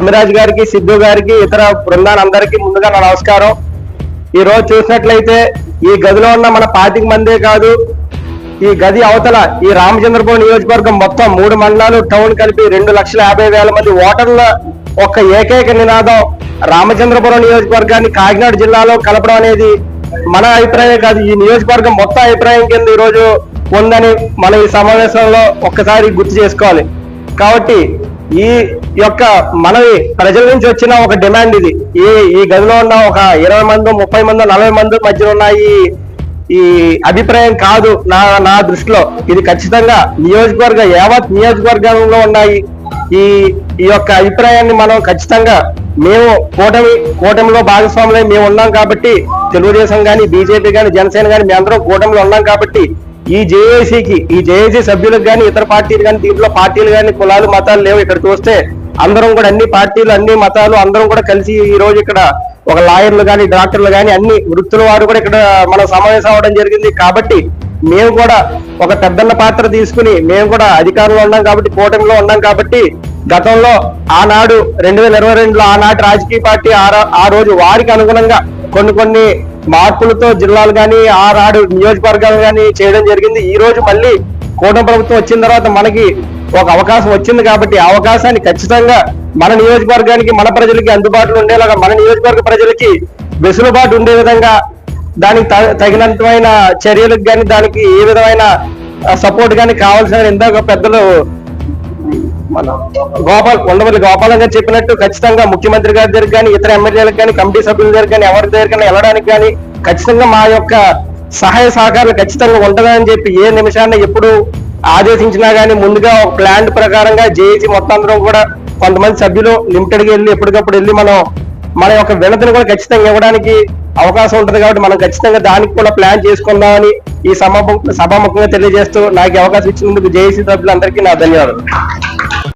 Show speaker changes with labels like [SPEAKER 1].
[SPEAKER 1] అమిరాజ్ గారికి సిద్ధు గారికి ఇతర బృందాలందరికీ ముందుగా నా నమస్కారం. ఈ రోజు చూసినట్లయితే ఈ గదిలో ఉన్న మన పాతిక మందే కాదు ఈ గది అవతల ఈ రామచంద్రపురం నియోజకవర్గం మొత్తం మూడు మండలాలు టౌన్ కలిపి రెండు లక్షల యాభై వేల మంది ఓటర్ల ఒక ఏకైక నినాదం రామచంద్రపురం నియోజకవర్గాన్ని కాకినాడ జిల్లాలో కలపడం అనేది మన అభిప్రాయం కాదు. ఈ నియోజకవర్గం మొత్తం అభిప్రాయం కింద ఈ రోజు ఉందని మన ఈ సమావేశంలో ఒక్కసారి గుర్తు చేసుకోవాలి. కాబట్టి ఈ యొక్క మనవి ప్రజల నుంచి వచ్చిన ఒక డిమాండ్ ఇది. ఈ ఈ గదిలో ఉన్న ఒక ఇరవై మంది ముప్పై మంది నలభై మంది మధ్యలో ఉన్న ఈ ఈ అభిప్రాయం కాదు నా నా దృష్టిలో. ఇది ఖచ్చితంగా నియోజకవర్గ యావత్ నియోజకవర్గంలో ఉన్నాయి ఈ ఈ యొక్క అభిప్రాయాన్ని మనం ఖచ్చితంగా మేము కూటమి కూటమిలో భాగస్వాములై మేము ఉన్నాం కాబట్టి తెలుగుదేశం కానీ బీజేపీ కానీ జనసేన కానీ మేము అందరం కూటమిలో ఉన్నాం కాబట్టి ఈ జేఏసీకి ఈ జేఏసీ సభ్యులకు కానీ ఇతర పార్టీలు కానీ దీంట్లో పార్టీలు కానీ కులాలు మతాలు లేవు ఇక్కడ చూస్తే అందరం కూడా అన్ని పార్టీలు అన్ని మతాలు అందరం కూడా కలిసి ఈ రోజు ఇక్కడ ఒక లాయర్లు కానీ డాక్టర్లు కానీ అన్ని వృత్తుల వారు కూడా ఇక్కడ మనం సమావేశం అవడం జరిగింది. కాబట్టి మేము కూడా ఒక పెద్దన్న పాత్ర తీసుకుని మేము కూడా అధికారంలో ఉన్నాం కాబట్టి కూటమిలో ఉన్నాం కాబట్టి గతంలో ఆనాడు రెండు వేల ఇరవై రెండులో ఆనాటి రాజకీయ పార్టీ ఆ ఆ రోజు వారికి అనుగుణంగా కొన్ని కొన్ని మార్పులతో జిల్లాలు కానీ ఆ నియోజకవర్గాలు కానీ చేయడం జరిగింది. ఈ రోజు మళ్ళీ కూటమి ప్రభుత్వం వచ్చిన తర్వాత మనకి ఒక అవకాశం వచ్చింది కాబట్టి ఆ అవకాశాన్ని ఖచ్చితంగా మన నియోజకవర్గానికి మన ప్రజలకి అందుబాటులో ఉండేలాగా మన నియోజకవర్గ ప్రజలకి వెసులుబాటు ఉండే విధంగా దానికి తగినంతమైన చర్యలకు కానీ దానికి ఏ విధమైన సపోర్ట్ కానీ కావాల్సిన ఇందాక పెద్దలు మన గోపాల్ ఉండవల్లి గోపాలం గారు చెప్పినట్టు ఖచ్చితంగా ముఖ్యమంత్రి గారి దగ్గర కానీ ఇతర ఎమ్మెల్యేలకు కానీ కమిటీ సభ్యుల దగ్గర కానీ ఎవరి దగ్గర కానీ వెళ్ళడానికి కానీ ఖచ్చితంగా మా యొక్క సహాయ సహకారాలు ఖచ్చితంగా ఉంటుందని చెప్పి ఏ నిమిషాన్ని ఎప్పుడు ఆదేశించినా కానీ ముందుగా ఒక ప్లాన్ ప్రకారంగా జేఏసీ మొత్తం అందరం కూడా కొంతమంది సభ్యులు లిమిటెడ్గా వెళ్ళి ఎప్పటికప్పుడు వెళ్ళి మనం మన యొక్క వినతిని కూడా ఖచ్చితంగా ఇవ్వడానికి అవకాశం ఉంటుంది కాబట్టి మనం ఖచ్చితంగా దానికి కూడా ప్లాన్ చేసుకుందామని ఈ సభ సభాముఖంగా తెలియజేస్తూ నాకు అవకాశం ఇచ్చినందుకు జేఏసీ సభ్యులందరికీ నా ధన్యవాదాలు.